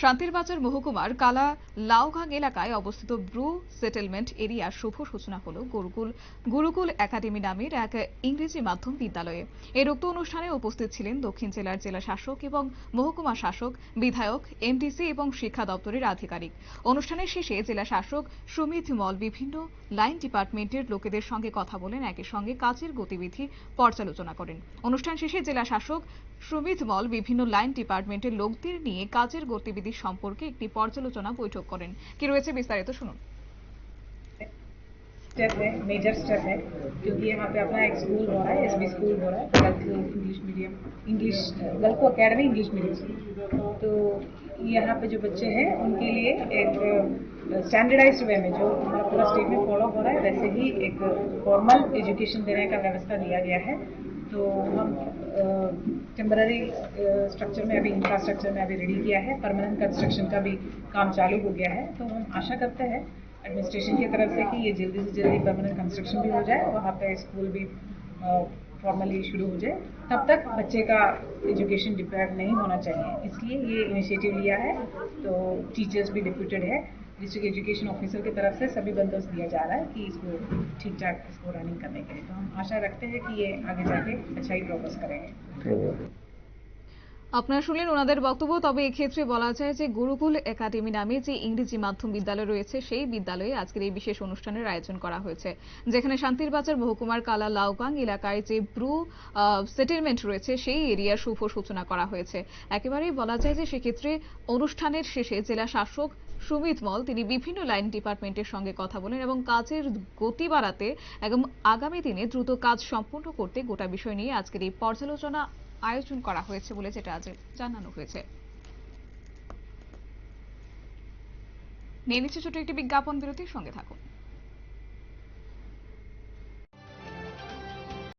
শান্তির বাজার মহকুমার কালা লাউঘাং এলাকায় অবস্থিত ব্রু সেটেলমেন্ট এরিয়ার শুভ সূচনা হল গুরুকুল গুরুকুল একাডেমি নামের এক ইংরেজি মাধ্যম বিদ্যালয়ে। এর উক্ত অনুষ্ঠানে উপস্থিত ছিলেন দক্ষিণ জেলার জেলা শাসক এবং মহকুমা শাসক, বিধায়ক, এমডিসি এবং শিক্ষা দপ্তরের আধিকারিক। অনুষ্ঠানের শেষে জেলা শাসক সুমিত মল বিভিন্ন লাইন ডিপার্টমেন্টের লোকেদের সঙ্গে কথা বলেন একই সঙ্গে কাজের গতিবিধি পর্যালোচনা করেন। অনুষ্ঠান শেষে জেলা শাসক সুমিত মল বিভিন্ন লাইন ডিপার্টমেন্টের লোকদের নিয়ে কাজের গতিবিধি সম্পর্কে একটি পর্যালোচনা বৈঠক করেন কি রয়েছে বিস্তারিত শুনুন स्टेप है मेजर स्टेप है क्योंकि यहाँ पे अपना एक स्कूल हो रहा है एस स्कूल हो रहा है गलत English medium English Gulf academy English medium school तो यहाँ पे जो बच्चे हैं उनके लिए एक स्टैंडर्डाइज्ड वे में जो हमारा पूरा स्टेट में फॉलो हो रहा है वैसे ही एक फॉर्मल एजुकेशन देने का व्यवस्था दिया गया है तो हम टेम्पररी स्ट्रक्चर में अभी इंफ्रास्ट्रक्चर में अभी रेडी किया है परमानेंट कंस्ट्रक्शन का भी काम चालू हो गया है तो हम आशा करते हैं एडमिनिस्ट्रेशन की तरफ़ से कि ये जल्दी से जल्दी परमानेंट कंस्ट्रक्शन भी हो जाए वहाँ पे स्कूल भी फॉर्मली शुरू हो जाए। तब तक बच्चे का एजुकेशन डिपेंड नहीं होना चाहिए। इसलिए ये इनिशिएटिव लिया है तो टीचर्स भी डिप्यूटेड है। डिस्ट्रिक्ट एजुकेशन ऑफिसर की तरफ़ से सभी बंदोबस्त दिया जा रहा है कि इसको ठीक ठाक इसको रनिंग करने के लिए। तो हम आशा रखते हैं कि ये आगे जाके अच्छा ही प्रोग्रेस करेंगे আপনারা শুনলেন ওনাদের বক্তব্য, তবে এক্ষেত্রে বলা যায় যে গুরুকুল একাডেমি নামে যে ইংরেজি মাধ্যম বিদ্যালয় রয়েছে, সেই বিদ্যালয়ে আজকের এই বিশেষ অনুষ্ঠানের আয়োজন করা হয়েছে। যেখানে শান্তির বাজার মহকুমার কালা লাউগাং এলাকায় যে ব্রু সেটেলমেন্ট রয়েছে, সেই এরিয়ার শুভ সূচনা করা হয়েছে। একেবারেই বলা যায় যে সেক্ষেত্রে অনুষ্ঠানের শেষে জেলা শাসক সুমিত মল, তিনি বিভিন্ন লাইন ডিপার্টমেন্টের সঙ্গে কথা বলেন এবং কাজের গতি বাড়াতে এবং আগামী দিনে দ্রুত কাজ সম্পূর্ণ করতে গোটা বিষয় নিয়ে আজকের এই পর্যালোচনা আয়োজন করা হয়েছে বলে যেটা আজ জানানো হয়েছে। নিয়ে নিচ্ছে ছোট একটি বিজ্ঞাপন বিরতির সঙ্গে থাকুন।